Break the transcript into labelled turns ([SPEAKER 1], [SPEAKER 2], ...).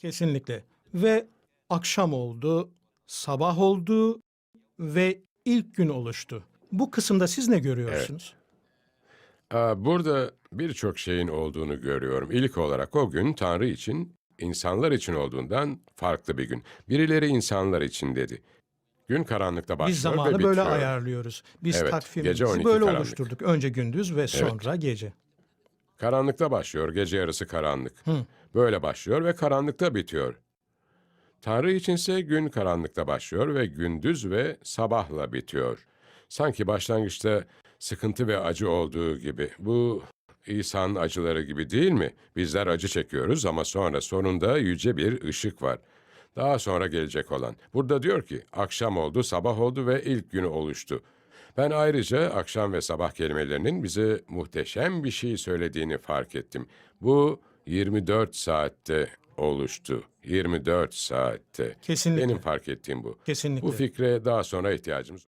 [SPEAKER 1] Kesinlikle. Ve akşam oldu, sabah oldu ve ilk gün oluştu. Bu kısımda siz ne görüyorsunuz?
[SPEAKER 2] Aa, Burada birçok şeyin olduğunu görüyorum. İlk olarak o gün Tanrı için, insanlar için olduğundan farklı bir gün. Birileri insanlar için dedi. Gün karanlıkta başlıyor
[SPEAKER 1] Biz
[SPEAKER 2] ve
[SPEAKER 1] zamanı
[SPEAKER 2] bitiyor.
[SPEAKER 1] böyle ayarlıyoruz. Biz
[SPEAKER 2] Evet,
[SPEAKER 1] takvimimizi
[SPEAKER 2] gece 12
[SPEAKER 1] böyle
[SPEAKER 2] karanlık.
[SPEAKER 1] oluşturduk. Önce gündüz ve sonra gece.
[SPEAKER 2] Karanlıkta başlıyor, gece yarısı karanlık. Böyle başlıyor ve karanlıkta bitiyor. Tanrı içinse gün karanlıkta başlıyor ve gündüz ve sabahla bitiyor. Sanki başlangıçta sıkıntı ve acı olduğu gibi. Bu İsa'nın acıları gibi değil mi? Bizler acı çekiyoruz ama sonra sonunda yüce bir ışık var. Daha sonra gelecek olan. Burada diyor ki akşam oldu, sabah oldu ve ilk günü oluştu. Ben ayrıca akşam ve sabah kelimelerinin bize muhteşem bir şey söylediğini fark ettim. Bu 24 saatte oluştu. 24 saatte.
[SPEAKER 1] Kesinlikle.
[SPEAKER 2] Benim fark ettiğim bu.
[SPEAKER 1] Kesinlikle.
[SPEAKER 2] Bu fikre daha sonra ihtiyacımız